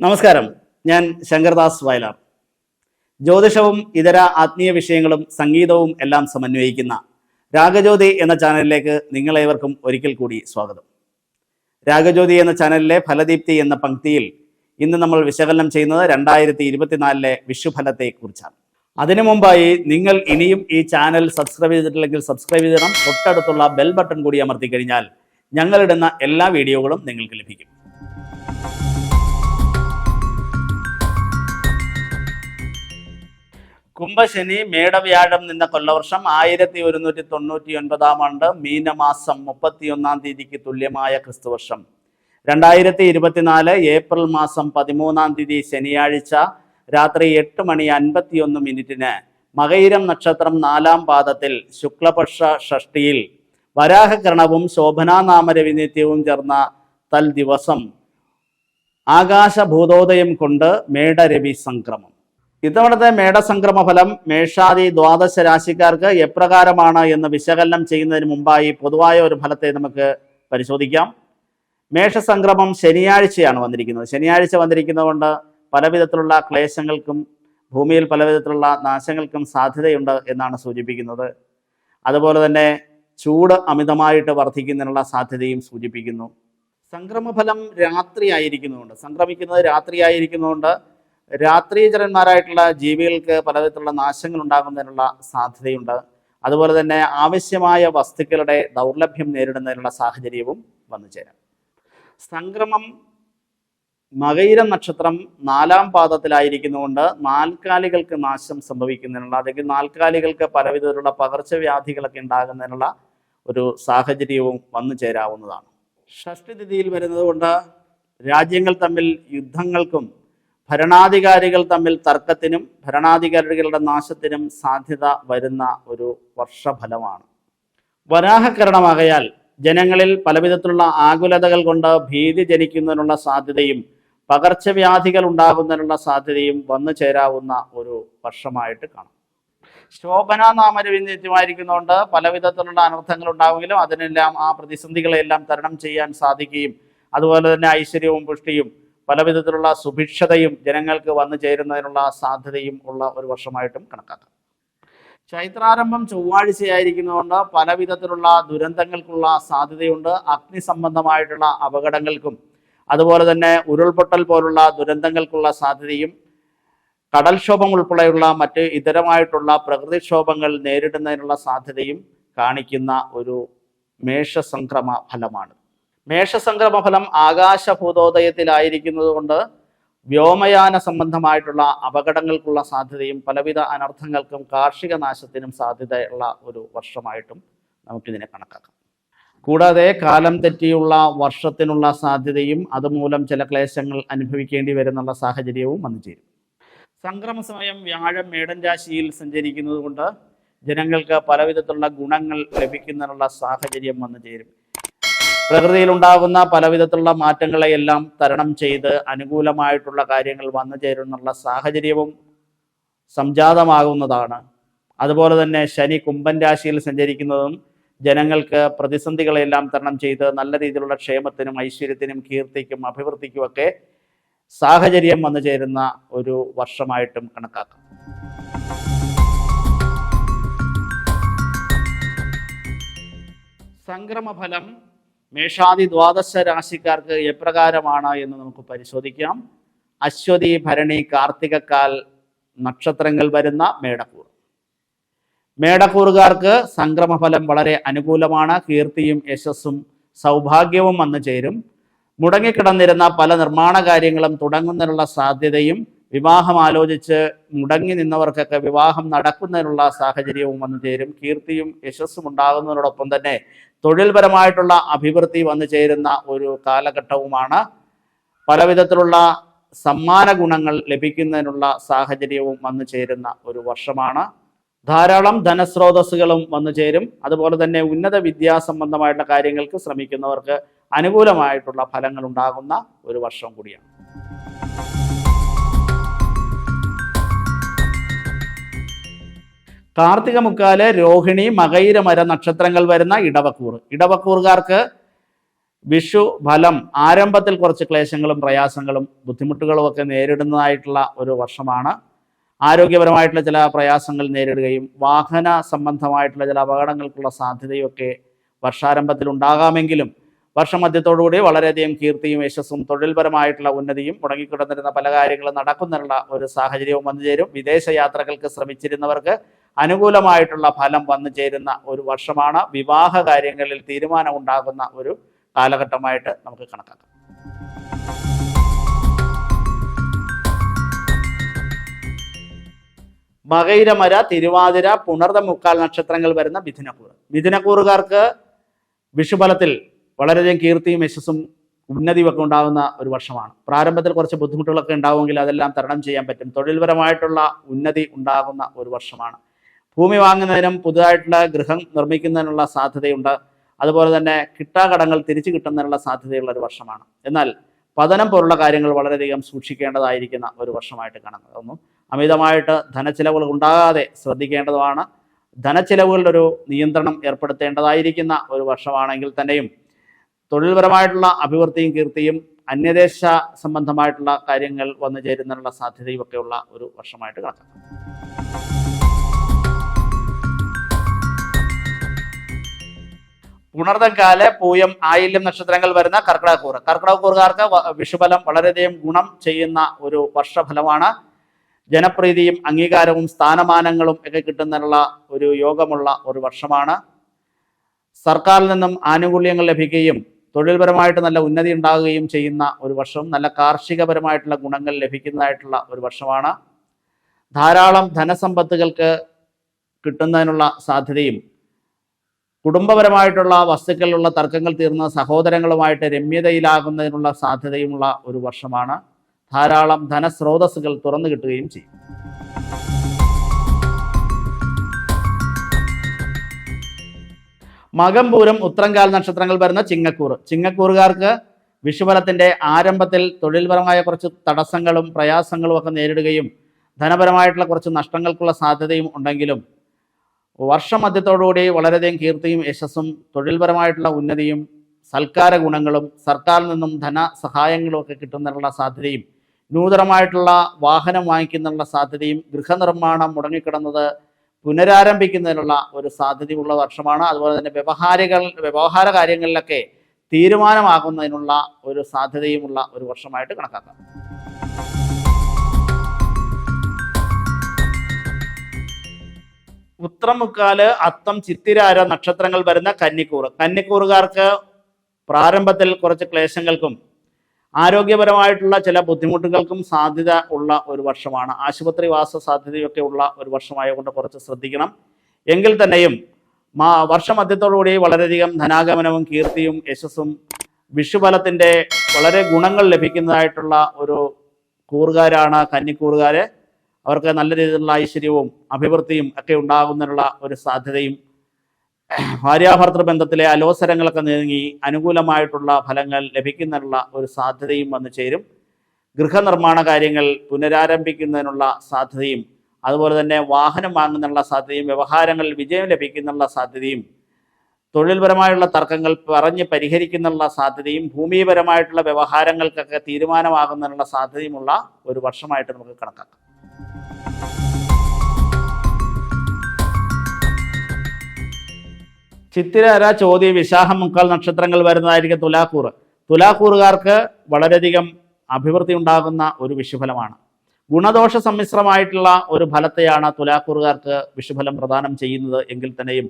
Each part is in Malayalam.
നമസ്കാരം. ഞാൻ ശങ്കർദാസ് വയലാർ. ജ്യോതിഷവും ഇതര ആത്മീയ വിഷയങ്ങളും സംഗീതവും എല്ലാം സമന്വയിക്കുന്ന രാഗജ്യോതി എന്ന ചാനലിലേക്ക് നിങ്ങളേവർക്കും ഒരിക്കൽ കൂടി സ്വാഗതം. രാഗജ്യോതി എന്ന ചാനലിലെ ഫലദീപ്തി എന്ന പങ്ക്തിയിൽ ഇന്ന് നമ്മൾ വിശകലനം ചെയ്യുന്നത് രണ്ടായിരത്തി ഇരുപത്തിനാലിലെ വിഷുഫലത്തെ കുറിച്ചാണ് അതിനു മുമ്പായി നിങ്ങൾ ഇനിയും ഈ ചാനൽ സബ്സ്ക്രൈബ് ചെയ്തിട്ടില്ലെങ്കിൽ സബ്സ്ക്രൈബ് ചെയ്യണം തൊട്ടടുത്തുള്ള ബെൽ ബട്ടൺ കൂടി അമർത്തി കഴിഞ്ഞാൽ ഞങ്ങളിടുന്ന എല്ലാ വീഡിയോകളും നിങ്ങൾക്ക് ലഭിക്കും. കുംഭശനി മേടവ്യാഴം നിന്ന കൊല്ലവർഷം ആയിരത്തി ഒരുന്നൂറ്റി തൊണ്ണൂറ്റി ഒൻപതാം ആണ്ട് മീനമാസം മുപ്പത്തിയൊന്നാം തീയതിക്ക് തുല്യമായ ക്രിസ്തുവർഷം. രണ്ടായിരത്തി ഇരുപത്തിനാല് ഏപ്രിൽ മാസം പതിമൂന്നാം തീയതി ശനിയാഴ്ച രാത്രി എട്ട് മണി അൻപത്തിയൊന്ന് മിനിറ്റിന് മകയിരം നക്ഷത്രം നാലാം പാദത്തിൽ ശുക്ലപക്ഷ ഷഷ്ടിയിൽ വരാഹകരണവും ശോഭനാനാമരവിനിത്യവും ചേർന്ന തൽ ദിവസം ആകാശഭൂതോദയം കൊണ്ട് മേടരവി സംക്രമം. ഇത്തവണത്തെ മേടസംക്രമ ഫലം മേഷാദി ദ്വാദശ രാശിക്കാർക്ക് എപ്രകാരമാണ് എന്ന് വിശകലനം ചെയ്യുന്നതിന് മുമ്പായി പൊതുവായ ഒരു ഫലത്തെ നമുക്ക് പരിശോധിക്കാം. മേഷസംക്രമം ശനിയാഴ്ചയാണ് വന്നിരിക്കുന്നത്. ശനിയാഴ്ച വന്നിരിക്കുന്നതുകൊണ്ട് പലവിധത്തിലുള്ള ക്ലേശങ്ങൾക്കും ഭൂമിയിൽ പലവിധത്തിലുള്ള നാശങ്ങൾക്കും സാധ്യതയുണ്ട് എന്നാണ് സൂചിപ്പിക്കുന്നത്. അതുപോലെ തന്നെ ചൂട് അമിതമായിട്ട് വർദ്ധിക്കുന്നതിനുള്ള സാധ്യതയും സൂചിപ്പിക്കുന്നു. സംക്രമഫലം രാത്രി ആയിരിക്കുന്നതുകൊണ്ട് സംക്രമിക്കുന്നത് രാത്രി ആയിരിക്കുന്നതുകൊണ്ട് രാത്രിചരന്മാരായിട്ടുള്ള ജീവികൾക്ക് പലവിധത്തിലുള്ള നാശങ്ങൾ ഉണ്ടാകുന്നതിനുള്ള സാധ്യതയുണ്ട്. അതുപോലെ തന്നെ ആവശ്യമായ വസ്തുക്കളുടെ ദൗർലഭ്യം നേരിടുന്നതിനുള്ള സാഹചര്യവും വന്നു ചേരാം. സംക്രമം മകയിരം നക്ഷത്രം നാലാം പാദത്തിലായിരിക്കുന്നതുകൊണ്ട് നാൽക്കാലികൾക്ക് നാശം സംഭവിക്കുന്നതിനുള്ള അല്ലെങ്കിൽ നാൽക്കാലികൾക്ക് പലവിധത്തിലുള്ള പകർച്ചവ്യാധികളൊക്കെ ഉണ്ടാകുന്നതിനുള്ള ഒരു സാഹചര്യവും വന്നു ചേരാവുന്നതാണ്. ഷഷ്ടിതിഥിയിൽ വരുന്നത് കൊണ്ട് രാജ്യങ്ങൾ തമ്മിൽ യുദ്ധങ്ങൾക്കും ഭരണാധികാരികൾ തമ്മിൽ തർക്കത്തിനും ഭരണാധികാരികളുടെ നാശത്തിനും സാധ്യത വരുന്ന ഒരു വർഷഫലമാണ്. വരാഹകരണമാകയാൽ ജനങ്ങളിൽ പലവിധത്തിലുള്ള ആകുലതകൾ കൊണ്ട് ഭീതി ജനിക്കുന്നതിനുള്ള സാധ്യതയും പകർച്ചവ്യാധികൾ ഉണ്ടാകുന്നതിനുള്ള സാധ്യതയും വന്നു ചേരാവുന്ന ഒരു വർഷമായിട്ട് കാണാം. ശോഭന നാമരവിന്യത്യമായിരിക്കുന്നതുകൊണ്ട് പലവിധത്തിലുള്ള അനർത്ഥങ്ങൾ ഉണ്ടാവുമെങ്കിലും അതിനെല്ലാം ആ പ്രതിസന്ധികളെല്ലാം തരണം ചെയ്യാൻ സാധിക്കുകയും അതുപോലെ തന്നെ ഐശ്വര്യവും പുഷ്ടിയും പലവിധത്തിലുള്ള സുഭിക്ഷതയും ജനങ്ങൾക്ക് വന്നു ചേരുന്നതിനുള്ള സാധ്യതയും ഉള്ള ഒരു വർഷമായിട്ടും കണക്കാക്കാം. ചൈത്രാരംഭം ചൊവ്വാഴ്ചയായിരിക്കുന്നതുകൊണ്ട് പലവിധത്തിലുള്ള ദുരന്തങ്ങൾക്കുള്ള സാധ്യതയുണ്ട്. അഗ്നി സംബന്ധമായിട്ടുള്ള അപകടങ്ങൾക്കും അതുപോലെ തന്നെ ഉരുൾപൊട്ടൽ പോലുള്ള ദുരന്തങ്ങൾക്കുള്ള സാധ്യതയും കടൽക്ഷോഭം ഉൾപ്പെടെയുള്ള മറ്റ് ഇതരമായിട്ടുള്ള പ്രകൃതിക്ഷോഭങ്ങൾ നേരിടുന്നതിനുള്ള സാധ്യതയും കാണിക്കുന്ന ഒരു മേഷസംക്രമ ഫലമാണ് മേഷസംക്രമ ഫലം ആകാശഭൂതോദയത്തിലായിരിക്കുന്നത് കൊണ്ട് വ്യോമയാന സംബന്ധമായിട്ടുള്ള അപകടങ്ങൾക്കുള്ള സാധ്യതയും പലവിധ അനർത്ഥങ്ങൾക്കും കാർഷിക നാശത്തിനും സാധ്യതയുള്ള ഒരു വർഷമായിട്ടും നമുക്കിതിനെ കണക്കാക്കാം. കൂടാതെ കാലം തെറ്റിയുള്ള വർഷത്തിനുള്ള സാധ്യതയും അതുമൂലം ചില ക്ലേശങ്ങൾ അനുഭവിക്കേണ്ടി വരുന്നുള്ള സാഹചര്യവും വന്നു ചേരും. സംക്രമ സമയം വ്യാഴം മേടൻ രാശിയിൽ സഞ്ചരിക്കുന്നത് കൊണ്ട് ജനങ്ങൾക്ക് പലവിധത്തിലുള്ള ഗുണങ്ങൾ ലഭിക്കുന്നതിനുള്ള സാഹചര്യം വന്നു ചേരും. പ്രകൃതിയിലുണ്ടാകുന്ന പലവിധത്തിലുള്ള മാറ്റങ്ങളെയെല്ലാം തരണം ചെയ്ത് അനുകൂലമായിട്ടുള്ള കാര്യങ്ങൾ വന്നു ചേരുന്നുള്ള സാഹചര്യവും സംജാതമാകുന്നതാണ്. അതുപോലെ തന്നെ ശനി കുംഭൻ രാശിയിൽ സഞ്ചരിക്കുന്നതും ജനങ്ങൾക്ക് പ്രതിസന്ധികളെല്ലാം തരണം ചെയ്ത് നല്ല രീതിയിലുള്ള ക്ഷേമത്തിനും ഐശ്വര്യത്തിനും കീർത്തിക്കും അഭിവൃദ്ധിക്കുമൊക്കെ സാഹചര്യം വന്നു ചേരുന്ന ഒരു വർഷമായിട്ടും കണക്കാക്കാം. സംക്രമഫലം മേഷാദി ദ്വാദശ രാശിക്കാർക്ക് എപ്രകാരമാണ് എന്ന് നമുക്ക് പരിശോധിക്കാം. അശ്വതി ഭരണി കാർത്തികക്കാൽ നക്ഷത്രങ്ങൾ വരുന്ന മേടക്കൂർ. മേടക്കൂറുകാർക്ക് സംക്രമഫലം വളരെ അനുകൂലമാണ്. കീർത്തിയും യശസ്സും സൗഭാഗ്യവും വന്നു ചേരും. മുടങ്ങിക്കിടന്നിരുന്ന പല നിർമ്മാണ കാര്യങ്ങളും തുടങ്ങുന്നതിനുള്ള സാധ്യതയും വിവാഹം ആലോചിച്ച് മുടങ്ങി നിന്നവർക്കൊക്കെ വിവാഹം നടക്കുന്നതിനുള്ള സാഹചര്യവും വന്നു ചേരും. കീർത്തിയും യശസ്സും ഉണ്ടാകുന്നതിനോടൊപ്പം തന്നെ തൊഴിൽപരമായിട്ടുള്ള അഭിവൃദ്ധി വന്നു ചേരുന്ന ഒരു കാലഘട്ടവുമാണ്. പലവിധത്തിലുള്ള സമ്മാന ഗുണങ്ങൾ ലഭിക്കുന്നതിനുള്ള സാഹചര്യവും വന്നു ചേരുന്ന ഒരു വർഷമാണ്. ധാരാളം ധനസ്രോതസ്സുകളും വന്നു ചേരും. അതുപോലെ തന്നെ ഉന്നത വിദ്യാസംബന്ധമായിട്ടുള്ള കാര്യങ്ങൾക്ക് ശ്രമിക്കുന്നവർക്ക് അനുകൂലമായിട്ടുള്ള ഫലങ്ങൾ ഉണ്ടാകുന്ന ഒരു വർഷം കൂടിയാണ്. കാർത്തിക മുക്കാൽ രോഹിണി മകയിരമര നക്ഷത്രങ്ങൾ വരുന്ന ഇടവക്കൂർ ഇടവക്കൂറുകാർക്ക് വിഷു ഫലം ആരംഭത്തിൽ കുറച്ച് ക്ലേശങ്ങളും പ്രയാസങ്ങളും ബുദ്ധിമുട്ടുകളും ഒക്കെ നേരിടുന്നതായിട്ടുള്ള ഒരു വർഷമാണ്. ആരോഗ്യപരമായിട്ടുള്ള ചില പ്രയാസങ്ങൾ നേരിടുകയും വാഹന സംബന്ധമായിട്ടുള്ള ചില അപകടങ്ങൾക്കുള്ള സാധ്യതയൊക്കെ വർഷാരംഭത്തിൽ ഉണ്ടാകാമെങ്കിലും വർഷമധ്യത്തോടുകൂടി വളരെയധികം കീർത്തിയും യശസ്സും തൊഴിൽപരമായിട്ടുള്ള ഉന്നതിയും മുടങ്ങിക്കിടന്നിരുന്ന പല കാര്യങ്ങളും നടക്കുന്നുള്ള ഒരു സാഹചര്യവും വന്നു ചേരും വിദേശ യാത്രകൾക്ക് ശ്രമിച്ചിരുന്നവർക്ക് അനുകൂലമായിട്ടുള്ള ഫലം വന്നു ചേരുന്ന ഒരു വർഷമാണ് വിവാഹ കാര്യങ്ങളിൽ തീരുമാനം ഉണ്ടാകുന്ന ഒരു കാലഘട്ടമായിട്ട് നമുക്ക് കണക്കാക്കാം. മകൈരമര തിരുവാതിര പുണർത മുക്കാൽ നക്ഷത്രങ്ങൾ വരുന്ന മിഥുനക്കൂറ്. മിഥുനക്കൂറുകാർക്ക് വിഷുഫലത്തിൽ വളരെയധികം കീർത്തിയും യശസ്സും ഉന്നതിയൊക്കെ ഉണ്ടാകുന്ന ഒരു വർഷമാണ്. പ്രാരംഭത്തിൽ കുറച്ച് ബുദ്ധിമുട്ടുകളൊക്കെ ഉണ്ടാവുമെങ്കിൽ അതെല്ലാം തരണം ചെയ്യാൻ പറ്റും. തൊഴിൽപരമായിട്ടുള്ള ഉന്നതി ഉണ്ടാകുന്ന ഒരു വർഷമാണ്. ഭൂമി വാങ്ങുന്നതിനും പുതുതായിട്ടുള്ള ഗൃഹം നിർമ്മിക്കുന്നതിനുള്ള സാധ്യതയുണ്ട്. അതുപോലെ തന്നെ കിട്ടാകടങ്ങൾ തിരിച്ചു കിട്ടുന്നതിനുള്ള സാധ്യതയുള്ള ഒരു വർഷമാണ്. എന്നാൽ പതനം പോലുള്ള കാര്യങ്ങൾ വളരെയധികം സൂക്ഷിക്കേണ്ടതായിരിക്കുന്ന ഒരു വർഷമായിട്ട് കാണുന്നു. അമിതമായിട്ട് ധനച്ചിലവുകൾ ഉണ്ടാകാതെ ശ്രദ്ധിക്കേണ്ടതുമാണ്. ധനച്ചിലവുകളുടെ ഒരു നിയന്ത്രണം ഏർപ്പെടുത്തേണ്ടതായിരിക്കുന്ന ഒരു വർഷമാണെങ്കിൽ തന്നെയും തൊഴിൽപരമായിട്ടുള്ള അഭിവൃദ്ധിയും കീർത്തിയും അന്യദേശ സംബന്ധമായിട്ടുള്ള കാര്യങ്ങൾ വന്നു ചേരുന്നതിനുള്ള സാധ്യതയും ഒക്കെയുള്ള ഒരു വർഷമായിട്ട് കണക്കാക്കാം പുണർതക്കാൽ പൂയം ആയില്യം നക്ഷത്രങ്ങൾ വരുന്ന കർക്കിടകൂർ കർക്കിടകൂറുകാർക്ക് വിഷുഫലം വളരെയധികം ഗുണം ചെയ്യുന്ന ഒരു വർഷഫലമാണ്. ജനപ്രീതിയും അംഗീകാരവും സ്ഥാനമാനങ്ങളും ഒക്കെ കിട്ടുന്നതിനുള്ള ഒരു യോഗമുള്ള ഒരു വർഷമാണ്. സർക്കാരിൽ നിന്നും ആനുകൂല്യങ്ങൾ ലഭിക്കുകയും തൊഴിൽപരമായിട്ട് നല്ല ഉന്നതി ഉണ്ടാകുകയും ചെയ്യുന്ന ഒരു വർഷം നല്ല കാർഷികപരമായിട്ടുള്ള ഗുണങ്ങൾ ലഭിക്കുന്നതായിട്ടുള്ള ഒരു വർഷമാണ്. ധാരാളം ധനസമ്പത്തുകൾക്ക് കിട്ടുന്നതിനുള്ള സാധ്യതയും കുടുംബപരമായിട്ടുള്ള വസ്തുക്കളിലുള്ള തർക്കങ്ങൾ തീർന്ന സഹോദരങ്ങളുമായിട്ട് രമ്യതയിലാകുന്നതിനുള്ള സാധ്യതയുമുള്ള ഒരു വർഷമാണ് ധാരാളം ധനസ്രോതസ്സുകൾ തുറന്നു കിട്ടുകയും ചെയ്യും. മകംപൂരം ഉത്രങ്കാൽ നക്ഷത്രങ്ങൾ വരുന്ന ചിങ്ങക്കൂർ ചിങ്ങക്കൂറുകാർക്ക് വിഷുഫലത്തിന്റെ ആരംഭത്തിൽ തൊഴിൽപരമായ കുറച്ച് തടസ്സങ്ങളും പ്രയാസങ്ങളും ഒക്കെ നേരിടുകയും ധനപരമായിട്ടുള്ള കുറച്ച് നഷ്ടങ്ങൾക്കുള്ള സാധ്യതയും ഉണ്ടെങ്കിലും വർഷമധ്യത്തോടുകൂടി വളരെയധികം കീർത്തിയും യശസ്സും തൊഴിൽപരമായിട്ടുള്ള ഉന്നതിയും സൽക്കാര ഗുണങ്ങളും സർക്കാരിൽ നിന്നും ധന സഹായങ്ങളും ഒക്കെ കിട്ടുന്നതിനുള്ള സാധ്യതയും നൂതനമായിട്ടുള്ള വാഹനം വാങ്ങിക്കുന്നതിനുള്ള സാധ്യതയും ഗൃഹനിർമ്മാണം മുടങ്ങിക്കിടന്നത് പുനരാരംഭിക്കുന്നതിനുള്ള ഒരു സാധ്യതയുള്ള വർഷമാണ്. അതുപോലെ തന്നെ വ്യവഹാരികൾ വ്യവഹാര കാര്യങ്ങളിലൊക്കെ തീരുമാനമാകുന്നതിനുള്ള ഒരു സാധ്യതയുമുള്ള ഒരു വർഷമായിട്ട് കണക്കാക്കാം. ഉത്രമുക്കാൽ അത്തം ചിത്തിരാര നക്ഷത്രങ്ങൾ വരുന്ന കന്നിക്കൂറ്. കന്നിക്കൂറുകാർക്ക് പ്രാരംഭത്തിൽ കുറച്ച് ക്ലേശങ്ങൾക്കും ആരോഗ്യപരമായിട്ടുള്ള ചില ബുദ്ധിമുട്ടുകൾക്കും സാധ്യത ഉള്ള ഒരു വർഷമാണ്. ആശുപത്രി വാസ സാധ്യതയൊക്കെ ഉള്ള ഒരു വർഷമായതുകൊണ്ട് കുറച്ച് ശ്രദ്ധിക്കണം. എങ്കിൽ തന്നെയും മാ വർഷമധ്യത്തോടുകൂടി വളരെയധികം ധനാഗമനവും കീർത്തിയും യശസ്സും വിഷുഫലത്തിന്റെ വളരെ ഗുണങ്ങൾ ലഭിക്കുന്നതായിട്ടുള്ള ഒരു കൂറുകാരാണ് കന്നിക്കൂറുകാര്. അവർക്ക് നല്ല രീതിയിലുള്ള ഐശ്വര്യവും അഭിവൃദ്ധിയും ഒക്കെ ഉണ്ടാകുന്നതിനുള്ള ഒരു സാധ്യതയും ഭാര്യാഭർത്തൃ ബന്ധത്തിലെ അലോസരങ്ങളൊക്കെ നീങ്ങി അനുകൂലമായിട്ടുള്ള ഫലങ്ങൾ ലഭിക്കുന്നതിനുള്ള ഒരു സാധ്യതയും വന്നു ചേരും. ഗൃഹനിർമ്മാണ കാര്യങ്ങൾ പുനരാരംഭിക്കുന്നതിനുള്ള സാധ്യതയും അതുപോലെ തന്നെ വാഹനം വാങ്ങുന്നതിനുള്ള സാധ്യതയും വ്യവഹാരങ്ങളിൽ വിജയം ലഭിക്കുന്നുള്ള സാധ്യതയും തൊഴിൽപരമായുള്ള തർക്കങ്ങൾ പറഞ്ഞ് പരിഹരിക്കുന്നുള്ള സാധ്യതയും ഭൂമിപരമായിട്ടുള്ള വ്യവഹാരങ്ങൾക്കൊക്കെ തീരുമാനമാകുന്നതിനുള്ള സാധ്യതയുമുള്ള ഒരു വർഷമായിട്ട് നമുക്ക് കണക്കാക്കാം. ചിത്തിര ചോദ്യ വിശാഖം മുക്കാൽ നക്ഷത്രങ്ങൾ വരുന്നതായിരിക്കും തുലാക്കൂറ് തുലാക്കൂറുകാർക്ക് വളരെയധികം അഭിവൃദ്ധി ഉണ്ടാകുന്ന ഒരു വിഷുഫലമാണ്. ഗുണദോഷ സമ്മിശ്രമായിട്ടുള്ള ഒരു ഫലത്തെയാണ് തുലാക്കൂറുകാർക്ക് വിഷുഫലം പ്രദാനം ചെയ്യുന്നത് എങ്കിൽ തന്നെയും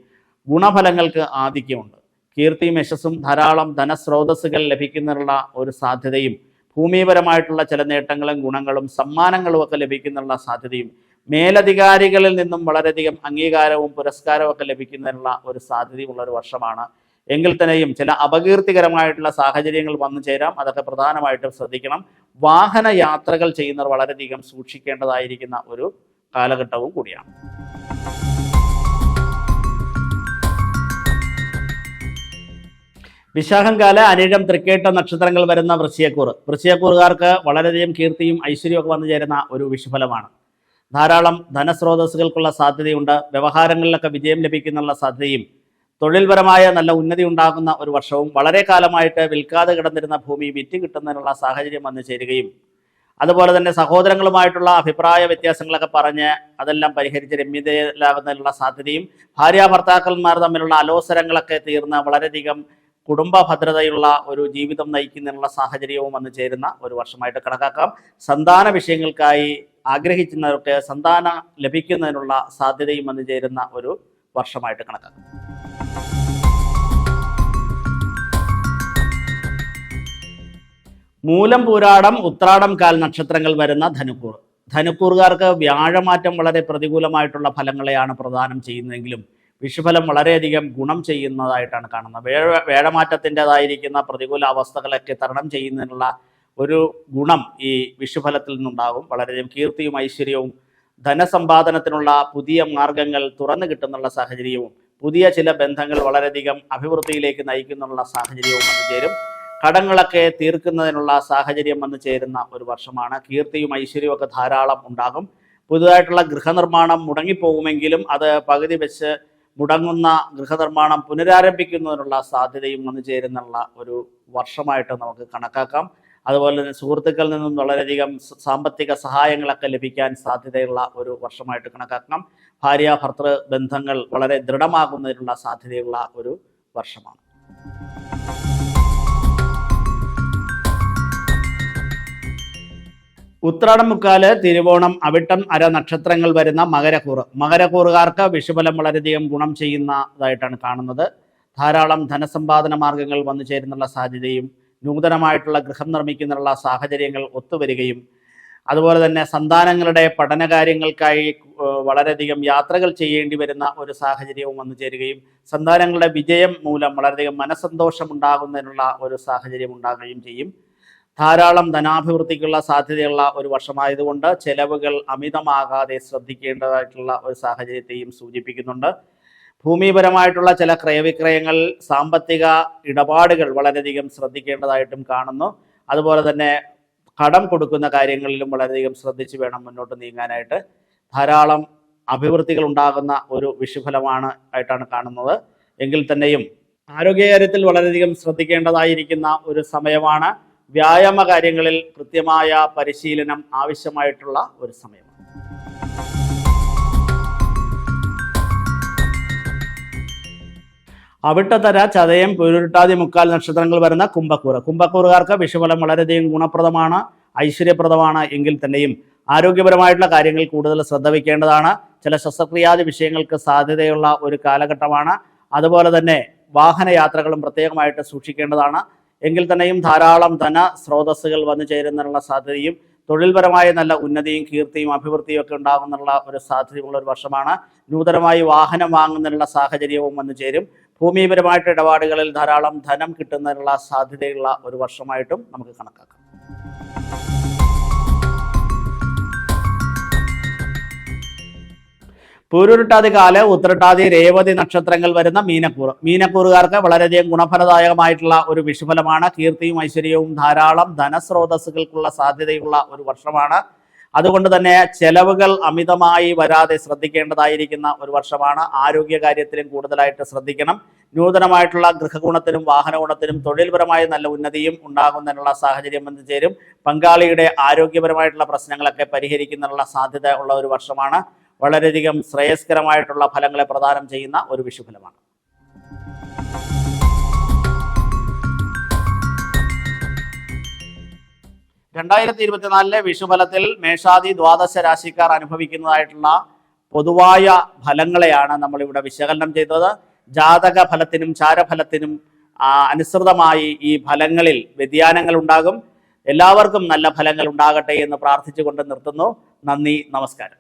ഗുണഫലങ്ങൾക്ക് ആധിക്യമുണ്ട്. കീർത്തിയും യശസ്സും ധാരാളം ധനസ്രോതസ്സുകൾ ലഭിക്കുന്നതിനുള്ള ഒരു സാധ്യതയും ഭൂമിപരമായിട്ടുള്ള ചില നേട്ടങ്ങളും ഗുണങ്ങളും സമ്മാനങ്ങളും ഒക്കെ ലഭിക്കുന്നുള്ള സാധ്യതയും മേലധികാരികളിൽ നിന്നും വളരെയധികം അംഗീകാരവും പുരസ്കാരവും ഒക്കെ ലഭിക്കുന്നതിനുള്ള ഒരു സാധ്യതയുള്ള ഒരു വർഷമാണ്. എങ്കിൽ തന്നെയും ചില അപകീർത്തികരമായിട്ടുള്ള സാഹചര്യങ്ങൾ വന്നു ചേരാം. അതൊക്കെ പ്രധാനമായിട്ടും ശ്രദ്ധിക്കണം. വാഹന യാത്രകൾ ചെയ്യുന്നവർ വളരെയധികം സൂക്ഷിക്കേണ്ടതായിരിക്കുന്ന ഒരു കാലഘട്ടവും കൂടിയാണ്. വിശാഖംകാല അനേകം തൃക്കേട്ട നക്ഷത്രങ്ങൾ വരുന്ന വൃശ്യക്കൂർ വൃശ്യക്കൂറുകാർക്ക് വളരെയധികം കീർത്തിയും ഐശ്വര്യമൊക്കെ വന്നു ചേരുന്ന ഒരു വിഷുഫലമാണ്. ധാരാളം ധനസ്രോതസ്സുകൾക്കുള്ള സാധ്യതയുണ്ട്. വ്യവഹാരങ്ങളിലൊക്കെ വിജയം ലഭിക്കുന്നുള്ള സാധ്യതയും തൊഴിൽപരമായ നല്ല ഉന്നതി ഉണ്ടാകുന്ന ഒരു വർഷവും വളരെ കാലമായിട്ട് വിൽക്കാതെ കിടന്നിരുന്ന ഭൂമി വിറ്റ് കിട്ടുന്നതിനുള്ള സാഹചര്യം വന്നു ചേരുകയും അതുപോലെ തന്നെ സഹോദരങ്ങളുമായിട്ടുള്ള അഭിപ്രായ വ്യത്യാസങ്ങളൊക്കെ പറഞ്ഞ് അതെല്ലാം പരിഹരിച്ച് രമ്യതയിലാകുന്നതിനുള്ള സാധ്യതയും ഭാര്യ ഭർത്താക്കന്മാർ തമ്മിലുള്ള അലോസരങ്ങളൊക്കെ തീർന്ന് വളരെയധികം കുടുംബ ഭദ്രതയുള്ള ഒരു ജീവിതം നയിക്കുന്നതിനുള്ള സാഹചര്യവും വന്നു ചേരുന്ന ഒരു വർഷമായിട്ട് കണക്കാക്കാം. സന്താന വിഷയങ്ങൾക്കായി ആഗ്രഹിക്കുന്നവർക്ക് സന്താന ലഭിക്കുന്നതിനുള്ള സാധ്യതയും വന്നു ചേരുന്ന ഒരു വർഷമായിട്ട് കണക്കാക്കാം. മൂലം പൂരാടം ഉത്രാടം കാൽ നക്ഷത്രങ്ങൾ വരുന്ന ധനുക്കൂർ. ധനുക്കൂറുകാർക്ക് വ്യാഴമാറ്റം വളരെ പ്രതികൂലമായിട്ടുള്ള ഫലങ്ങളെയാണ് പ്രദാനം ചെയ്യുന്നതെങ്കിലും വിഷുഫലം വളരെയധികം ഗുണം ചെയ്യുന്നതായിട്ടാണ് കാണുന്നത്. വേഴ വേഴമാറ്റത്തിന്റെതായിരിക്കുന്ന പ്രതികൂല അവസ്ഥകളൊക്കെ തരണം ചെയ്യുന്നതിനുള്ള ഒരു ഗുണം ഈ വിഷുഫലത്തിൽ നിന്നുണ്ടാകും. വളരെയധികം കീർത്തിയും ഐശ്വര്യവും ധനസമ്പാദനത്തിനുള്ള പുതിയ മാർഗങ്ങൾ തുറന്നു കിട്ടുന്നുള്ള സാഹചര്യവും പുതിയ ചില ബന്ധങ്ങൾ വളരെയധികം അഭിവൃദ്ധിയിലേക്ക് നയിക്കുന്നുള്ള സാഹചര്യവും വന്നു ചേരും. കടങ്ങളൊക്കെ തീർക്കുന്നതിനുള്ള സാഹചര്യം വന്നു ചേരുന്ന ഒരു വർഷമാണ്. കീർത്തിയും ഐശ്വര്യവും ഒക്കെ ധാരാളം ഉണ്ടാകും. പുതുതായിട്ടുള്ള ഗൃഹനിർമ്മാണം മുടങ്ങിപ്പോകുമെങ്കിലും അത് പകുതി വെച്ച് മുടങ്ങുന്ന ഗൃഹനിർമ്മാണം പുനരാരംഭിക്കുന്നതിനുള്ള സാധ്യതയും വന്നു ചേരുന്നുള്ള ഒരു വർഷമായിട്ട് നമുക്ക് കണക്കാക്കാം. അതുപോലെ തന്നെ സുഹൃത്തുക്കളിൽ നിന്നും വളരെയധികം സാമ്പത്തിക സഹായങ്ങളൊക്കെ ലഭിക്കാൻ സാധ്യതയുള്ള ഒരു വർഷമായിട്ട് കണക്കാക്കാം. ഭാര്യ ഭർത്തൃ ബന്ധങ്ങൾ വളരെ ദൃഢമാകുന്നതിനുള്ള സാധ്യതയുള്ള ഒരു വർഷമാണ്. ഉത്രാടം മുക്കാൽ തിരുവോണം അവിട്ടം അര നക്ഷത്രങ്ങൾ വരുന്ന മകരക്കൂറ്. മകരക്കൂറുകാർക്ക് വിഷുബലം വളരെയധികം ഗുണം ചെയ്യുന്നതായിട്ടാണ് കാണുന്നത്. ധാരാളം ധനസമ്പാദന മാർഗങ്ങൾ വന്നു ചേരുന്നുള്ള സാധ്യതയും നൂതനമായിട്ടുള്ള ഗൃഹം നിർമ്മിക്കുന്നതിനുള്ള സാഹചര്യങ്ങൾ ഒത്തുവരികയും അതുപോലെ തന്നെ സന്താനങ്ങളുടെ പഠനകാര്യങ്ങൾക്കായി വളരെയധികം യാത്രകൾ ചെയ്യേണ്ടി വരുന്ന ഒരു സാഹചര്യവും വന്നു ചേരുകയും സന്താനങ്ങളുടെ വിജയം മൂലം വളരെയധികം മനസ്സന്തോഷം ഉണ്ടാകുന്നതിനുള്ള ഒരു സാഹചര്യം ഉണ്ടാകുകയും ചെയ്യും. ധാരാളം ധനാഭിവൃദ്ധിക്കുള്ള സാധ്യതയുള്ള ഒരു വർഷമായതുകൊണ്ട് ചെലവുകൾ അമിതമാകാതെ ശ്രദ്ധിക്കേണ്ടതായിട്ടുള്ള ഒരു സാഹചര്യത്തെയും സൂചിപ്പിക്കുന്നുണ്ട്. ഭൂമിപരമായിട്ടുള്ള ചില ക്രയവിക്രയങ്ങൾ സാമ്പത്തിക ഇടപാടുകൾ വളരെയധികം ശ്രദ്ധിക്കേണ്ടതായിട്ടും കാണുന്നു. അതുപോലെ തന്നെ കടം കൊടുക്കുന്ന കാര്യങ്ങളിലും വളരെയധികം ശ്രദ്ധിച്ച് വേണം മുന്നോട്ട് നീങ്ങാനായിട്ട്. ധാരാളം അഭിവൃദ്ധികൾ ഉണ്ടാകുന്ന ഒരു വിഷുഫലമാണ് ആയിട്ടാണ് കാണുന്നത്. എങ്കിൽ തന്നെയും ആരോഗ്യകാര്യത്തിൽ വളരെയധികം ശ്രദ്ധിക്കേണ്ടതായിരിക്കുന്ന ഒരു സമയമാണ്. വ്യായാമ കാര്യങ്ങളിൽ കൃത്യമായ പരിശീലനം ആവശ്യമായിട്ടുള്ള ഒരു സമയമാണ്. അവിട്ടത്തര ചതയം പൊരുട്ടാതി മുക്കാൽ നക്ഷത്രങ്ങൾ വരുന്ന കുംഭക്കൂറ്. കുംഭക്കൂറുകാർക്ക് വിഷുഫലം വളരെയധികം ഗുണപ്രദമാണ് ഐശ്വര്യപ്രദമാണ് എങ്കിൽ തന്നെയും ആരോഗ്യപരമായിട്ടുള്ള കാര്യങ്ങൾ കൂടുതൽ ശ്രദ്ധ വയ്ക്കേണ്ടതാണ്. ചില ശസ്ത്രക്രിയാദി വിഷയങ്ങൾക്ക് സാധ്യതയുള്ള ഒരു കാലഘട്ടമാണ്. അതുപോലെ തന്നെ വാഹനയാത്രകളും പ്രത്യേകമായിട്ട് സൂക്ഷിക്കേണ്ടതാണ്. എങ്കിൽ തന്നെയും ധാരാളം ധന സ്രോതസ്സുകൾ വന്നു ചേരുന്നതിനുള്ള സാധ്യതയും തൊഴിൽപരമായ നല്ല ഉന്നതിയും കീർത്തിയും അഭിവൃദ്ധിയും ഒക്കെ ഉണ്ടാകുന്നുള്ള ഒരു സാധ്യതയുള്ള ഒരു വർഷമാണ്. നൂതനമായി വാഹനം വാങ്ങുന്നതിനുള്ള സാഹചര്യവും വന്നു ചേരും. ഭൂമിപരമായിട്ട് ഇടപാടുകളിൽ ധാരാളം ധനം കിട്ടുന്നതിനുള്ള സാധ്യതയുള്ള ഒരു വർഷമായിട്ടും നമുക്ക് കണക്കാക്കാം. പൂരുരുട്ടാതി കാൽ ഉത്രട്ടാതി രേവതി നക്ഷത്രങ്ങൾ വരുന്ന മീനക്കൂർ മീനക്കൂറുകാർക്ക് വളരെയധികം ഗുണഫലദായകമായിട്ടുള്ള ഒരു വിഷുഫലമാണ്. കീർത്തിയും ഐശ്വര്യവും ധാരാളം ധനസ്രോതസ്സുകൾക്കുള്ള സാധ്യതയുള്ള ഒരു വർഷമാണ്. അതുകൊണ്ട് തന്നെ ചെലവുകൾ അമിതമായി വരാതെ ശ്രദ്ധിക്കേണ്ടതായിരിക്കുന്ന ഒരു വർഷമാണ്. ആരോഗ്യ കാര്യത്തിലും കൂടുതലായിട്ട് ശ്രദ്ധിക്കണം. നൂതനമായിട്ടുള്ള ഗൃഹഗുണത്തിനും വാഹനഗുണത്തിനും തൊഴിൽപരമായ നല്ല ഉന്നതിയും ഉണ്ടാകുന്നതിനുള്ള സാഹചര്യം വന്നു ചേരും. പങ്കാളിയുടെ ആരോഗ്യപരമായിട്ടുള്ള പ്രശ്നങ്ങളൊക്കെ പരിഹരിക്കുന്നതിനുള്ള സാധ്യത ഉള്ള ഒരു വർഷമാണ്. വളരെയധികം ശ്രേയസ്കരമായിട്ടുള്ള ഫലങ്ങളെ പ്രദാനം ചെയ്യുന്ന ഒരു വിഷുഫലമാണ്. രണ്ടായിരത്തി ഇരുപത്തിനാലിലെ വിഷുഫലത്തിൽ മേഷാദി ദ്വാദശ രാശിക്കാർ അനുഭവിക്കുന്നതായിട്ടുള്ള പൊതുവായ ഫലങ്ങളെയാണ് നമ്മളിവിടെ വിശകലനം ചെയ്തത്. ജാതക ഫലത്തിനും ചാരഫലത്തിനും അനുസൃതമായി ഈ ഫലങ്ങളിൽ വ്യതിയാനങ്ങൾ ഉണ്ടാകും. എല്ലാവർക്കും നല്ല ഫലങ്ങൾ ഉണ്ടാകട്ടെ എന്ന് പ്രാർത്ഥിച്ചുകൊണ്ട് നിർത്തുന്നു. നന്ദി നമസ്കാരം.